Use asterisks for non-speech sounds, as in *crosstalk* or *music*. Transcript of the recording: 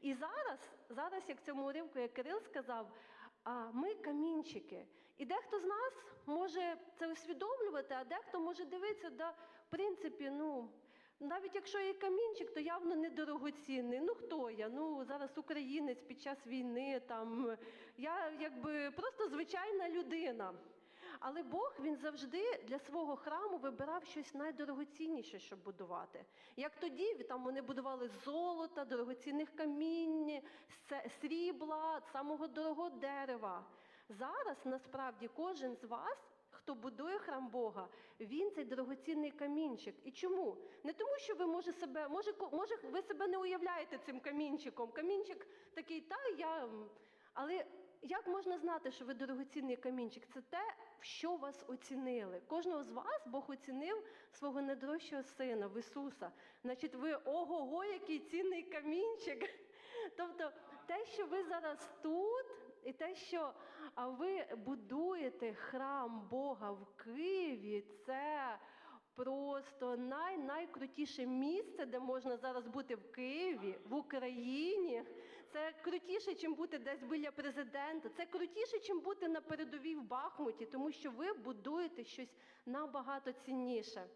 І зараз, зараз, як в цьому уривку, як Кирил сказав, ми камінчики. І дехто з нас може це усвідомлювати, а дехто може дивитися, да, в принципі, ну. Навіть якщо є камінчик, то явно недорогоцінний. Ну хто я? Ну зараз українець під час війни. Там я якби просто звичайна людина. Але Бог він завжди для свого храму вибирав щось найдорогоцінніше, щоб будувати. Як тоді там вони будували золота, дорогоцінних камінь, срібла, самого дорогого дерева. Зараз насправді кожен з вас. Хто будує храм Бога, він цей дорогоцінний камінчик. І чому? Не тому, що ви може себе, може, може, ви себе не уявляєте цим камінчиком. Камінчик такий, та я. М». Але як можна знати, що ви дорогоцінний камінчик? Це те, в що вас оцінили. Кожного з вас Бог оцінив свого найдорожчого сина, в Ісуса. Значить, ви ого-го, який цінний камінчик. *laughs* Тобто, те, що ви зараз тут, і те, що ви будуєте храм Бога в Києві, це просто най найкрутіше місце, де можна зараз бути в Києві, в Україні. Це крутіше, чим бути десь біля президента. Це крутіше, чим бути на передовій в Бахмуті, тому що ви будуєте щось набагато цінніше.